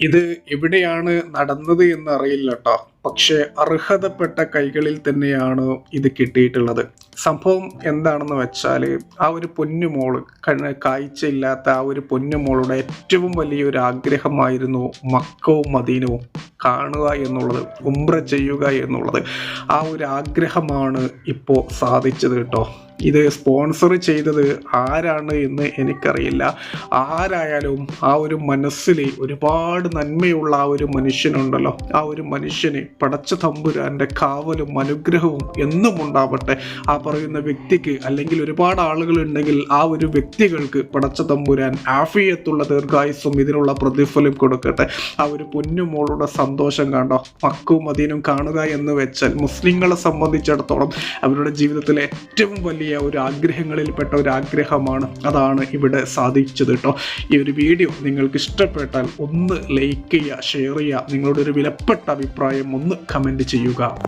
ഇത് എവിടെയാണ് നടന്നത് എന്ന് അറിയില്ല കേട്ടോ പക്ഷേ അർഹതപ്പെട്ട കൈകളിൽ തന്നെയാണ് ഇത് കിട്ടിയിട്ടുള്ളത്. സംഭവം എന്താണെന്ന് വെച്ചാൽ ആ ഒരു പൊന്നുമോൾ കാഴ്ചയില്ലാത്ത ആ ഒരു പൊന്നുമോളുടെ ഏറ്റവും വലിയൊരു ആഗ്രഹമായിരുന്നു മക്കവും മദീനവും കാണുക എന്നുള്ളത് ഉംറ ചെയ്യുക എന്നുള്ളത്. ആ ഒരു ആഗ്രഹമാണ് ഇപ്പോൾ സാധിച്ചത് കേട്ടോ. ഇത് സ്പോൺസർ ചെയ്തത് ആരാണ് എന്ന് എനിക്കറിയില്ല. ആരായാലും ആ ഒരു മനസ്സിൽ ഒരുപാട് നന്മയുള്ള ആ ഒരു മനുഷ്യനുണ്ടല്ലോ. ആ ഒരു മനുഷ്യന് പടച്ച തമ്പുരാന്റെ കാവലും അനുഗ്രഹവും എന്നും ഉണ്ടാവട്ടെ. ആ പറയുന്ന വ്യക്തിക്ക് അല്ലെങ്കിൽ ഒരുപാട് ആളുകൾ ഉണ്ടെങ്കിൽ ആ ഒരു വ്യക്തികൾക്ക് പടച്ച തമ്പുരാൻ ആഫിയത്തുള്ള ദീർഘായുസ്സും ഇതിനുള്ള പ്രതിഫലം കൊടുക്കട്ടെ. ആ ഒരു പൊന്നുമോളുടെ സന്തോഷം കണ്ടോ? മക്കും അതിനും കാണുക എന്ന് വെച്ചാൽ മുസ്ലിങ്ങളെ സംബന്ധിച്ചിടത്തോളം അവരുടെ ജീവിതത്തിലെ ഏറ്റവും വലിയ ഒരു ആഗ്രഹങ്ങളിൽപ്പെട്ട ഒരു ആഗ്രഹമാണ് അതാണ് ഇവിടെ സാധിച്ചത് കേട്ടോ ഈ ഒരു വീഡിയോ നിങ്ങൾക്ക് ഇഷ്ടപ്പെട്ടാൽ ഒന്ന് ലൈക്ക് ചെയ്യുക ഷെയർ ചെയ്യുക നിങ്ങളുടെ ഒരു വിലപ്പെട്ട അഭിപ്രായം ഒന്ന് കമന്റ് ചെയ്യുക.